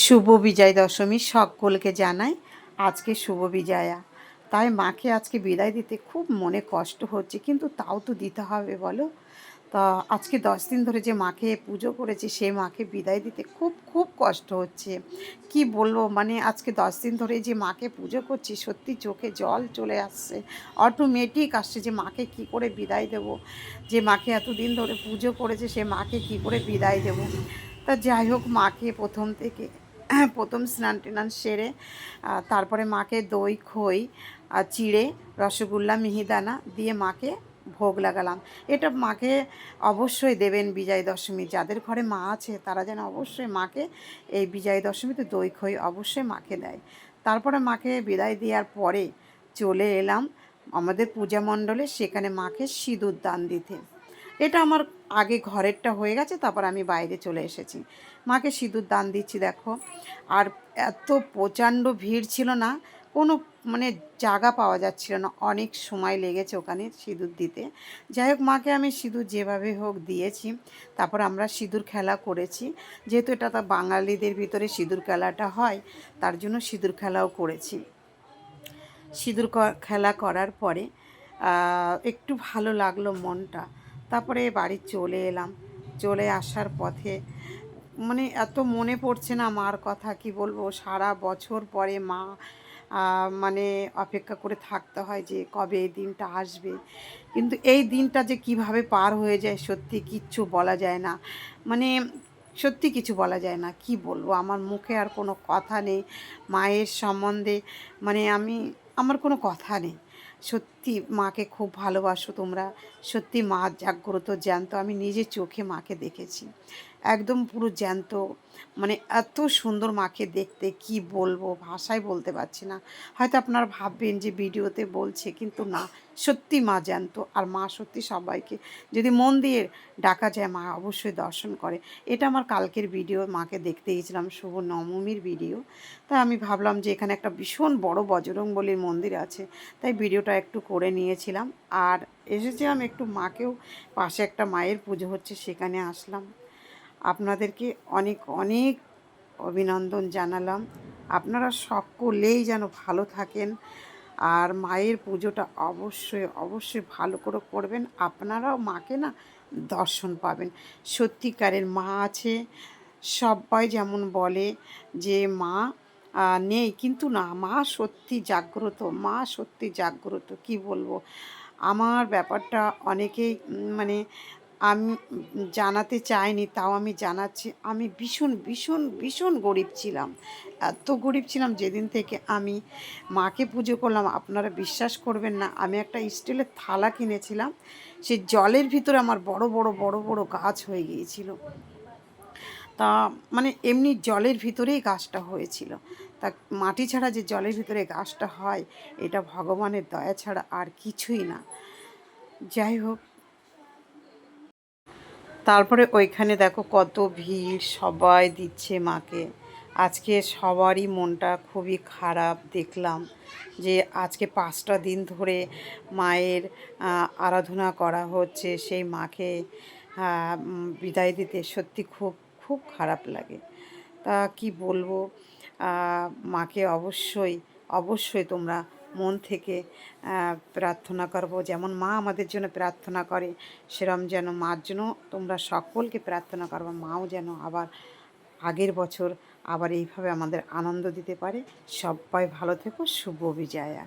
শুভ বিজয় দশমী সকলকে জানাই আজকে শুভ বিজয়া। তাই মাকে আজকে বিদায় দিতে খুব মনে কষ্ট হচ্ছে, কিন্তু তাও তো দিতে হবে বলো? তা আজকে দশ দিন ধরে যে মাকে পুজো করেছি, সে মাকে বিদায় দিতে খুব খুব কষ্ট হচ্ছে। কি বলব? মানে আজকে দশ দিন ধরে যে মাকে পুজো করছি, সত্যি চোখে জল চলে আসছে। অটোমেটিক আসছে যে মাকে কি করে বিদায় দেব? যে মাকে এতদিন ধরে পুজো করেছে, সে মাকে কি করে বিদায় দেব? তা যাই হোক, মাকে প্রথম থেকে প্রথম স্নান টেনান সেরে তারপরে মাকে দই, খই, আর চিড়ে, রসগোল্লা, মিহিদানা দিয়ে মাকে ভোগ লাগালাম। এটা মাকে অবশ্যই দেবেন বিজয় দশমী। যাদের ঘরে মা আছে, তারা যেন অবশ্যই মাকে এই বিজয় দশমীতে দই, খই অবশ্যই মাকে দেয়। তারপরে মাকে বিদায় দেওয়ার পরে চলে এলাম আমাদের পূজা মণ্ডলে, সেখানে মাকে সিঁদুর দান দিতে। এটা আমার আগে ঘরেরটা হয়ে গেছে, তারপর আমি বাইরে চলে এসেছি। মাকে সিঁদুর দান দিচ্ছি, দেখো। আর এত প্রচণ্ড ভিড় ছিল না, কোনো মানে জায়গা পাওয়া যাচ্ছিল না, অনেক সময় লেগেছে ওখানে সিঁদুর দিতে। যাই হোক, মাকে আমি সিঁদুর যেভাবে হোক দিয়েছি, তারপর আমরা সিঁদুর খেলা করেছি। যেহেতু এটা তো বাঙালিদের ভিতরে সিঁদুর খেলাটা হয়, তার জন্য সিঁদুর খেলাও করেছি। সিঁদুর খেলা করার পরে একটু ভালো লাগল মনটা। তারপরে বাড়ি চলে এলাম। চলে আসার পথে মানে এত মনে পড়ছে না মার কথা, কি বলব? সারা বছর পরে মা মানে অপেক্ষা করে থাকতে হয় যে কবে এই দিনটা আসবে। কিন্তু এই দিনটা যে কীভাবে পার হয়ে যায় সত্যি কিচ্ছু বলা যায় না। মানে সত্যি কিছু বলা যায় না, কি বলব? আমার মুখে আর কোনো কথা নেই, মায়ের সম্বন্ধে। মানে আমি, আমার কোনো কথা নেই। সত্যি মাকে খুব ভালোবাসো তোমরা। সত্যি মা জাগ্রত জ্যান্ত আমি নিজে চোখে মাকে দেখেছি। একদম পুরো জ্যান্ত। মানে এত সুন্দর মাকে দেখতে, কি বলব? ভাষায় বলতে পারছি না। হয়তো আপনারা ভাববেন যে ভিডিওতে বলছে, কিন্তু না। সত্যি মা জ্যান্ত, আর মা সত্যি সবাইকে। যদি মন দিয়ে ডাকা যায়, মা অবশ্যই দর্শন করে। এটা আমার কালকের ভিডিও, মাকে দেখতে গেছিলাম শুভ নবমীর ভিডিও। তাই আমি ভাবলাম যে এখানে একটা ভীষণ বড় বজরং বলির মন্দির আছে। তাই ভিডিওটা একটু করে নিয়েছিলাম। আর এসেছিলাম একটু মাকেও, পাশে একটা মায়ের পুজো হচ্ছে, সেখানে আসলাম। আপনাদেরকে অনেক অনেক অভিনন্দন জানালাম। আপনারা সকলেই যেন ভালো থাকেন আর মায়ের পুজোটা অবশ্যই অবশ্যই ভালো করে করবেন। আপনারাও মাকে না দর্শন পাবেন। সত্যিকারের মা আছে, সবাই যেমন বলে যে মা নেই, কিন্তু না, মা সত্যি জাগ্রত, মা সত্যি জাগ্রত, কি বলব? আমার ব্যাপারটা অনেকেই মানে আমি জানাতে চাইনি, তাও আমি জানাচ্ছি। আমি ভীষণ ভীষণ ভীষণ গরিব ছিলাম। এত গরিব ছিলাম যেদিন থেকে আমি মাকে পুজো করলাম। আপনারা বিশ্বাস করবেন না, আমি একটা স্টিলের থালা কিনেছিলাম। সে জলের ভিতরে আমার বড় বড় বড় বড় গাছ হয়ে গিয়েছিল। তা মানে এমনি জলের ভিতরেই গাছটা হয়েছিল। তা মাটি ছাড়া যে জলের ভিতরে গাছটা হয়, এটা ভগবানের দয়া ছাড়া আর কিছুই না। যাই হোক তারপরে ওইখানে দেখো কত ভিড়, সবাই দিচ্ছে মাকে। আজকে সবারই মনটা খুবই খারাপ দেখলাম যে আজকে পাঁচটা দিন ধরে মায়ের আরাধনা করা হচ্ছে। সেই মাকে বিদায় দিতে সত্যি খুব খুব খারাপ লাগে। তা কি বলব? মাকে অবশ্যই অবশ্যই তোমরা মন থেকে প্রার্থনা করব। যেমন মা আমাদের জন্য প্রার্থনা করে, সেরম যেন মার জন্য তোমরা সকলকে প্রার্থনা করব। মাও যেন আবার আগের বছর আবার এইভাবে আমাদের আনন্দ দিতে পারে। সবাই ভালো থেকো, শুভ বিজয়া।